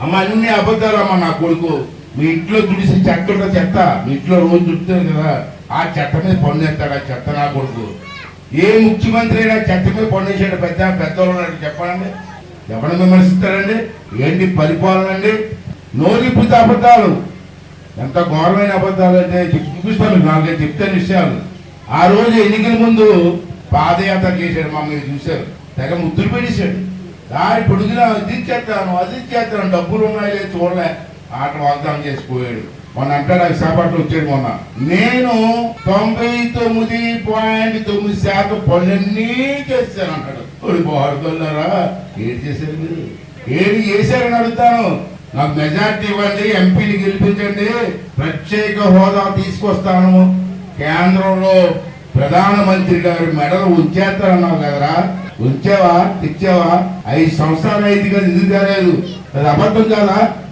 అమ్మ అన్ని అబద్ధాలమ్మ నా కొడుకు. మీ ఇంట్లో దుడిసి చెత్త ఉంటే చెత్త. మీ ఇంట్లో రోజు దుడుతుంది కదా. ఆ చెత్త మీద పన్నేస్తాడు ఆ చెత్త నా కొడుకు. ఏ ముఖ్యమంత్రి అయినా చెత్త మీద పన్నేసాడు పెద్ద పెద్దవాళ్ళు ఉన్నాడు చెప్పండి ఎవరిని విమర్శిస్తారండి? ఏంటి పరిపాలన అండి? నోరిప్పుడు అబద్ధాలు. ఎంత ఘోరమైన అబద్ధాలు అంటే చూపిస్తాను మీకు చెప్తాను విషయాలు. ఆ రోజు ఎన్నికల ముందు పాదయాత్ర చేశాడు మా మీరు చూశారు. తెగ ముద్దులు పెట్టేశాడు. దాని పొడుగునా అది ఇచ్చేస్తాను అది ఇచ్చేస్తాను డబ్బులు ఉన్నాయి లేదు చూడలే. ఆట వాగ్దానం చేసిపోయాడు. మొన్న అంటాడు సేపట్లో వచ్చాడు మొన్న. నేను తొంభై తొమ్మిది పాయింట్ తొమ్మిది శాతం పనులన్నీ చేశాను అంటాడు. ఇప్పుడు బాడుతున్నారా ఏడు చేశారు మీరు? ఏడు చేశారని అడుగుతాను. నాకు మెజార్టీ ఇవ్వండి ఎంపీని గెలిపించండి ప్రత్యేక హోదా తీసుకొస్తాను. కేంద్రంలో ప్రధానమంత్రి గారి మెడలు ఉంచేస్తారన్నావు కదరా? ఉంచావా తెచ్చావా? ఐదు సంవత్సరాలు అయితే కదా ఎందుకు అది అబద్ధం కాదా?